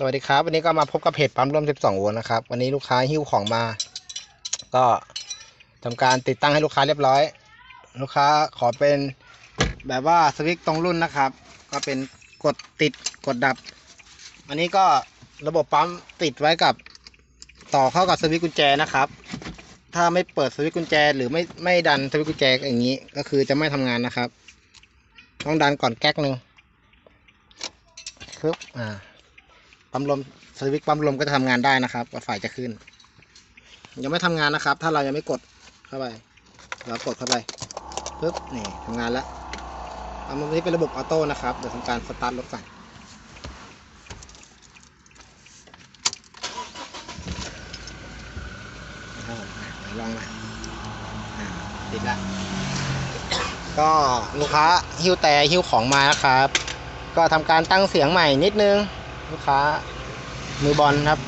สวัสดีครับ วันนี้ก็มาพบกับเพจปั๊มร่วม 12 โวลต์นะครับ วันนี้ลูกค้าหิ้วของมา ก็ทำการติดตั้งให้ลูกค้าเรียบร้อย ลูกค้าขอเป็นแบบว่าสวิตช์ตรงรุ่นนะครับ ก็เป็นกดติดกดดับ อันนี้ก็ระบบปั๊มติดไว้กับต่อเข้ากับสวิตช์กุญแจนะครับ ถ้าไม่เปิดสวิตช์กุญแจ หรือไม่ไม่ดันสวิตช์กุญแจอย่างนี้ ก็คือจะไม่ทำงานนะครับ ต้องดันก่อนแก๊กหนึ่งปึ๊บอ่า ปั๊มลมสวิตช์ปั๊มลมก็จะทำงานได้นะครับว่าไฟจะขึ้น ยังไม่ทำงานนะครับ ถ้าเรายังไม่กดเข้าไปเรากดเข้าไปปึ๊บนี่ทำงานแล้วปั๊มลมนี้เป็นระบบออโต้นะครับเดี๋ยวทำการสตาร์ทรถก่อนนะครับผมอะเดี๋ยลองหน่อยอ่าติดละก็ลูกค้าหิ้วแต่หิ้วของมานะครับ ก็ทำการตั้งเสียงใหม่นิดนึง ลูกค้ามือบอลครับ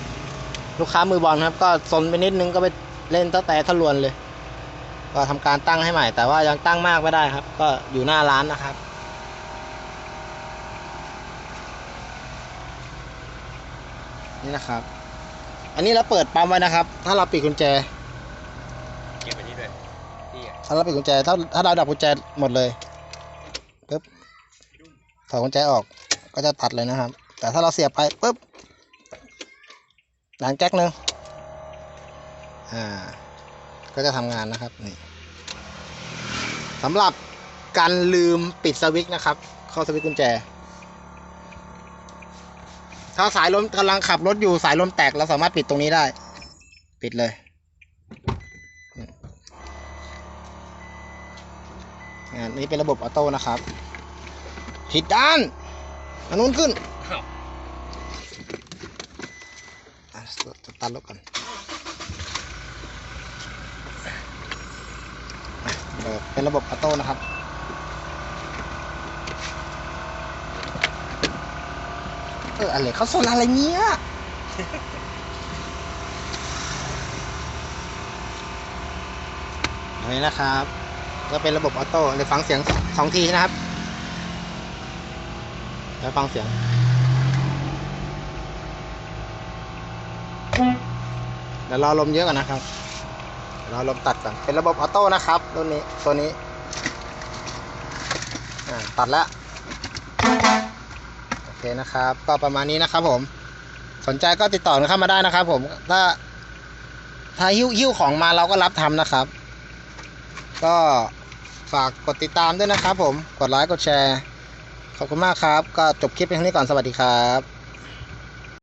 ลูกค้ามือบอลครับ ก็ซนไปนิดนึงก็ไปเล่นตั้งแต่ทะลวนเลย ก็ทำการตั้งให้ใหม่ แต่ว่ายังตั้งมากไม่ได้ครับ ก็อยู่หน้าร้านนะครับนี่นะครับ อันนี้เราเปิดปั๊มไว้นะครับ ถ้าเราปิดกุญแจเก็บไปนี่ด้วยนี่อะถ้าเราปิดกุญแจถ้าถ้าเราดับกุญแจหมดเลยปึ๊บถอดกุญแจออกก็จะตัดเลยนะครับ แต่ถ้าเราเสียบไปปึ๊บดันแก๊กหนึ่งอ่า ก็จะทำงานนะครับนี่สำหรับการลืมปิดสวิตช์นะครับ เข้าสวิตช์กุญแจ ถ้าสายลมกำลังขับรถอยู่สายลมแตกเราสามารถปิดตรงนี้ได้ ปิดเลยอ่านี่เป็นระบบออโต้นะครับ ผิดด้าน อันนู้นขึ้นอะสตาร์ทรถก่อนอะเปิดเป็นระบบออโต้นะครับเอออะไรเขาโซนอะไรเนี้ยนี่นะครับ ก็เป็นระบบออโต้เดี๋ยวฟังเสียงสองทีนะครับ แล้วฟังเสียง เดี๋ยวรอลมเยอะก่อนนะครับเรอลมตัดก่อน เป็นระบบออโต้นะครับรุ่นนี้ตัวนี้ ตัดแล้ว โอเคนะครับ ก็ประมาณนี้นะครับผม สนใจก็ติดต่อเข้ามาได้นะครับผม ถ้า ถ้าหิ้วหิ้วของมาเราก็รับทำนะครับ ก็ฝากกดติดตามด้วยนะครับผม กดไลค์ กดแชร์ ขอบคุณมากครับ ก็จบคลิปเพียงเท่านี้ก่อนสวัสดีครับ